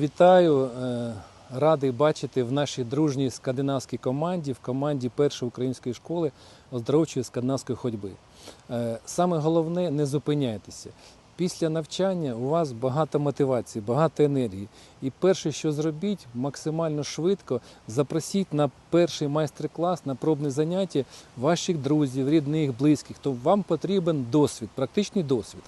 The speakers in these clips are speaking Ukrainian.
Вітаю, е, радий бачити в нашій дружній скандинавській команді, в команді першої української школи оздоровчої скандинавської ходьби. Е, Саме головне не зупиняйтеся. Після навчання у вас багато мотивації, багато енергії. І перше, що зробіть, максимально швидко запросіть на перший майстер-клас, на пробне заняття ваших друзів, рідних, близьких. То вам потрібен досвід, практичний досвід.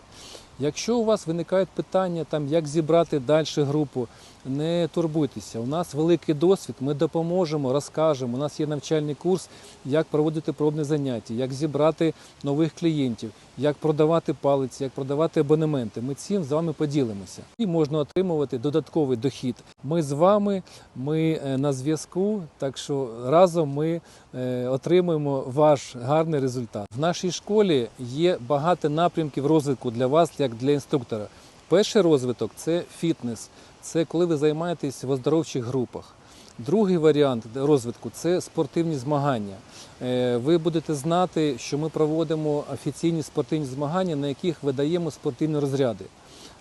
Якщо у вас виникають питання, там, як зібрати далі групу, не турбуйтеся. У нас великий досвід, ми допоможемо, розкажемо. У нас є навчальний курс, як проводити пробне заняття, як зібрати нових клієнтів, як продавати палиці, як продавати абонементи. Ми цим з вами поділимося. І можна отримувати додатковий дохід. Ми з вами, ми е, на зв'язку, так що разом ми е, отримуємо ваш гарний результат. В нашій школі є багато напрямків розвитку для вас, як для інструктора. Перший розвиток це фітнес, це коли ви займаєтесь в оздоровчих групах. Другий варіант розвитку це спортивні змагання. Е, Ви будете знати, що ми проводимо офіційні спортивні змагання, на яких видаємо спортивні розряди.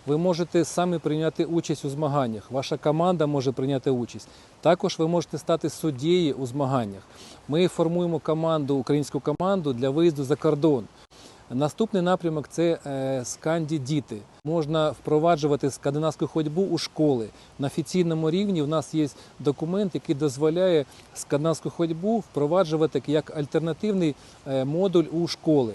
Ви можете самі прийняти участь у змаганнях. Ваша команда може прийняти участь. Також ви можете стати суддєю у змаганнях. Ми формуємо команду, українську команду для виїзду за кордон. Наступний напрямок це е, сканді діти. Можна впроваджувати скандинавську ходьбу у школи. На офіційному рівні в нас є документ, який дозволяє скандинавську ходьбу впроваджувати як альтернативний е, модуль у школи.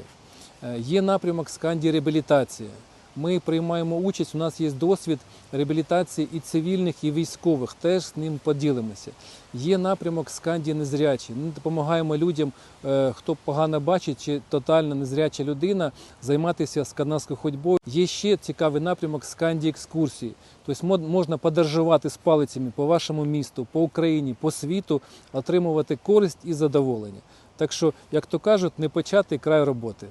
Е, Є напрямок сканді реабілітація. Ми приймаємо участь. У нас є досвід реабілітації і цивільних, і військових. Теж з ним поділимося. Є напрямок сканді незрячі. Ми допомагаємо людям, е, хто погано бачить чи тотально незряча людина, займатися скандинавською ходьбою. Є ще цікавий напрямок сканді екскурсії. Тобто можна подорожувати з палицями по вашому місту, по Україні, по світу, отримувати користь і задоволення. Так що, як то кажуть, не початий край роботи.